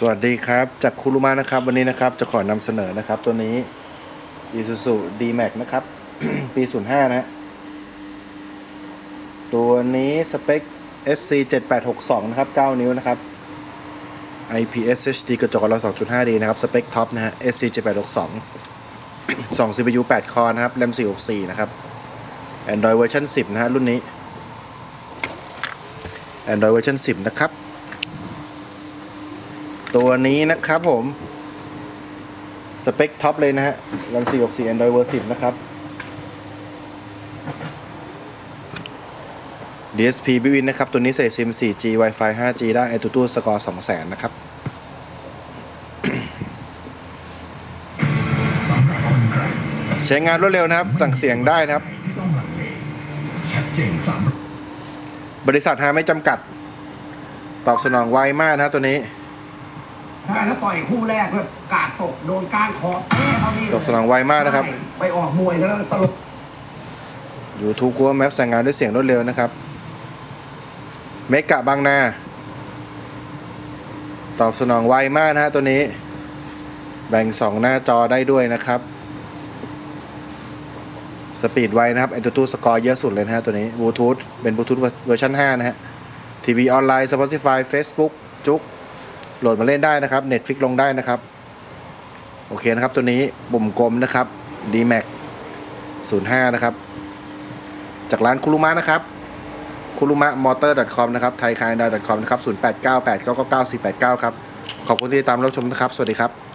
สวัสดีครับ จากคุรุมานะครับ วันนี้นะครับจะขอนำเสนอนะครับ ตัวนี้ Isuzu D-Max นะครับ ปี 05 นะฮะตัวนี้สเปค SC 7862 นะครับ 9 นิ้วนะครับ IPS HD กระจกเรา 2.5D นะครับ สเปคท็อปนะฮะ SC 7862 2 CPU 8 คอนะครับ RAM 464 นะครับ Android เวอร์ชัน10 นะฮะ รุ่นนี้ Android เวอร์ชัน10 นะครับ ตัวนี้นะครับผม สเปคท็อปเลยนะฮะรัน464 Android เวอร์10นะครับ DSP บิวินนะครับ ตัวนี้ใส่ SIM 4G Wi-Fi 5G ได้ AnTuTu Score 200,000 นะครับใช้งานรวดเร็วนะครับ สั่งเสียงได้นะครับ บริษัทหาไม่จำกัด ตอบสนองไวมากนะฮะตัวนี้ ใช่แล้วต่อยคู่แรกเลยกาดตกโดนก้านคอเอ๊ะเขานี่ตอบสนองไวมากนะครับใช่ไปออกมวยแล้วตลก YouTube Google Maps สั่งงานด้วยเสียงรวดเร็วนะครับ เมกะบางนา ตอบสนองไวมากนะฮะตัวนี้ แบ่งสองหน้าจอได้ด้วยนะครับ สปีดไวนะครับ AnTuTu Score เยอะสุดเลยนะฮะตัวนี้บลูทูธเป็นบลูทูธเวอร์ชัน5 นะฮะทีวีออนไลน์ Spotify Facebook จุก โหลดมาเล่นได้นะครับ Netflix ลงได้นะครับ โอเคนะครับ ตัวนี้ปุ่มกลมนะครับ DMAX 05 นะครับ จากร้านคุรุมะนะครับคุรุมะมอเตอร์ .com นะครับไทยคายดา .com นะครับ 0898999489 ครับ ขอบคุณที่ติดตามรับชมนะครับ สวัสดีครับ